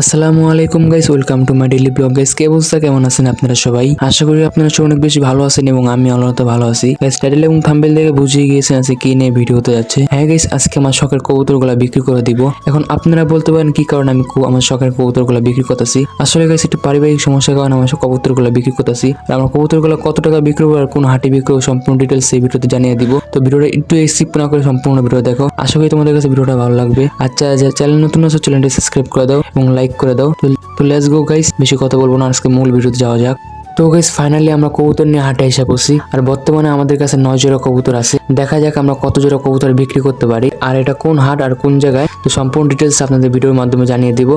আসসালামু আলাইকুম guys welcome to my daily blog guys কে অবস্থা? কেমন আছেন আপনারা সবাই? আশা করি আপনারা সবাই অনেক বেশি ভালো আছেন এবং আমি আল্লাহ ভালো আছি। গাইস টাইটেল এবং থাম্বেল দেখে বুঝিয়ে গিয়েছেন আজকে কি নিয়ে ভিডিও হতে যাচ্ছে। হ্যাঁ গাইস আজকে আমার শখের কবুতরগুলো বিক্রি করে দিব। এখন আপনারা বলতে পারেন কি কারণে আমি আমার শখের কবুতরগুলো বিক্রি করতেছি? আসলে গাইস একটু পারিবারিক সমস্যার কারণে আমার কবুতরগুলো বিক্রি করতেছি। আর আমার কবুতরগুলো কত টাকা বিক্রি আর কোন হাটে বিক্রি সম্পূর্ণ ডিটেলস এই ভিডিওতে জানিয়ে দিব। তো ভিডিওটা একটু স্কিপ না করে সম্পূর্ণ ভিডিও দেখো। আশা করি তোমাদের কাছে ভিডিওটা ভালো লাগবে। আচ্ছা চ্যানেল নতুন আছো চ্যানেলটি সাবস্ক্রাইব করে দাও এবং লাইক লাইক করে দাও। তো লেটস গো গাইস বেশি কথা বলব না, আজকে মূল ভিডিওতে যাওয়া যাক। তো গাইস ফাইনালি আমরা কবুতর নিয়ে হাটে এসে পড়ছি আর বর্তমানে আমাদের কাছে নয় জোড়া কবুতর আছে। দেখা যাক আমরা কত জোড়া কবুতর বিক্রি করতে পারি, আর এটা কোন হাট আর কোন জায়গায়। তো সম্পূর্ণ ডিটেলস আপনাদের ভিডিওর মাধ্যমে জানিয়ে দিব।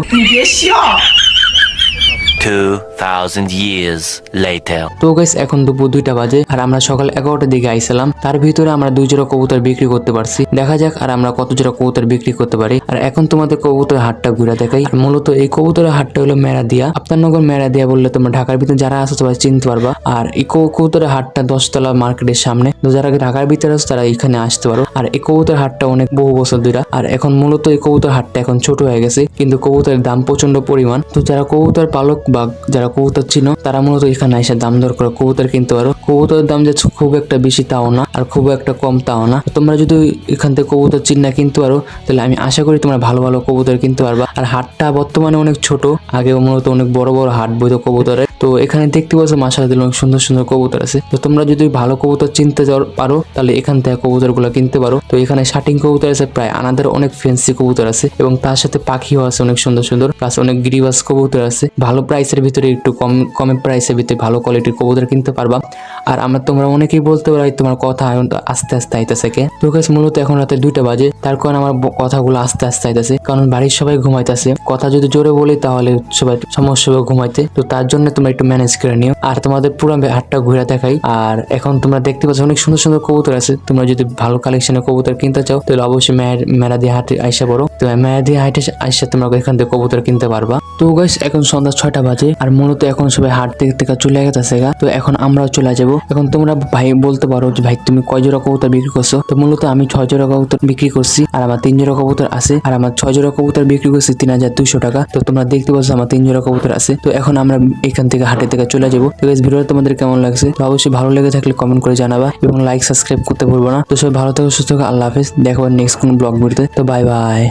2,000 years later. তো গাইস এখন দুপুর দুইটা বাজে আর আমরা সকাল এগারোটার দিকে আইছিলাম। তার ভিতরে আমরা দুই জোড়া কবুতর বিক্রি করতে পারছি। দেখা যাক আর আমরা কত জোড়া কবুতর বিক্রি করতে পারি। আর এখন তোমাদের কবুতর হাটটা ঘুরে দেখাই। মূলত এই কবুতরের হাটটা হলো মেরা দিয়া আপনার নগর মেরা দিয়া বললে তোমরা ঢাকার ভিতরে যারা আছো সবাই চিনতে পারবা। আর এই কবু- কবুতরের হাটটা দশতলা মার্কেটের সামনে। তো যারা ঢাকার ভিতরে আছো তারা এখানে আসতে পারো। আর এই কবুতর হাটটা অনেক বহু বছর ধরে। আর এখন মূলত এই কবুতর হাটটা এখন ছোট হয়ে গেছে। কিন্তু কবুতরের দাম প্রচণ্ড পরিমাণ। তো যারা কবুতর পালক বা যারা কবুতর চিনো, তারা মূলত এখানে এসে দাম দর করে কবুতর কিনতে পারো। কবুতরের দাম যে খুব একটা বেশি তাও না, আর খুব একটা কম তাও না। তোমরা যদি এখান থেকে কবুতর চিন্না কিনতে পারো, তাহলে আমি আশা করি তোমরা ভালো ভালো কবুতর কিনতে পারবা। আর হাটটা বর্তমানে অনেক ছোট আগে মূলত অনেক বড় বড় হাট বইতো কবুতরের। তো এখানে দেখতে পাচ্ছ মাসাল দিল অনেক সুন্দর সুন্দর কবুতর আছে। তো তোমরা যদি ভালো কবুতর চিনতে পারো, তাহলে এখান থেকে কবুতরগুলো কিনতে পারো। তো এখানে শাটিং কবুতর আছে প্রায় আনাদের অনেক ফেন্সি কবুতর আছে এবং তার সাথে পাখিও আছে অনেক সুন্দর সুন্দর প্লাস অনেক গিরিবাস কবুতর আছে। ভালো প্রাইসের ভিতরে একটু কম, কমে প্রাইসের ভিতরে ভালো কোয়ালিটির কবুতর কিনতে পারবা। আর আমরা তোমরা অনেকেই বলতে পারো তোমার কথা আস্তে আস্তে আইতেছে কে? তো মূলত এখন রাতে দুইটা বাজে, তার কারণে আমার কথাগুলো আস্তে আস্তে আইতেছে। কারণ বাড়ির সবাই ঘুমাইতেছে। কথা যদি জোরে বলি তাহলে সবাই সমস্যা হবে ঘুমাইতে। তো তার জন্য তোমরা একটু ম্যানেজ করে নিও। আর তোমাদের পুরো হাটটা ঘুরে দেখাই। আর এখন তোমরা দেখতে পাচ্ছ অনেক সুন্দর সুন্দর কবুতর আছে। তোমরা যদি ভালো কালেকশনের কবুতর কিনতে চাও, তাহলে অবশ্যই মেরা দিয়ে হাটে আইসা পড়ো। তো মেরা দিয়ে হাটে আইসা তোমরা এখান থেকে কবুতর কিনতে পারবা। তো গাইস এখন সন্ধ্যা ছয়টা বাজে। আর মূলত এখন সবাই হাট থেকে থেকে চলে গেছে গা। তো এখন আমরাও চলে যাব। এখন তোমরা ভাই বলতে পারো যে ভাই, তুমি কয় জোড়া কবুতর বিক্রি করছ? তো মূলত আমি ছয় জোড়া কবুতর বিক্রি করছি। আর আমার তিন জোড়া কবুতর আছে। আর আমার ছয় জোড়া কবুতর বিক্রি করছি তিন হাজার দুইশো টাকা। তো তোমরা দেখতে পাচ্ছ আমার তিন জোড়া কবুতর আছে। তো এখন আমরা এখান থেকে হাটে থেকে চলে যাব। তো গাইস ভিডিওটা তোমাদের কেমন লাগছে? তো অবশ্যই ভালো লেগে থাকলে কমেন্ট করে জানাবা এবং লাইক সাবস্ক্রাইব করতে ভুলবো না। তো সবাই ভালো থাকো, সুস্থ থাকো, আল্লাহ হাফেজ। দেখো নেক্সট কোন ব্লগ ভিডিওতে। তো বাই বাই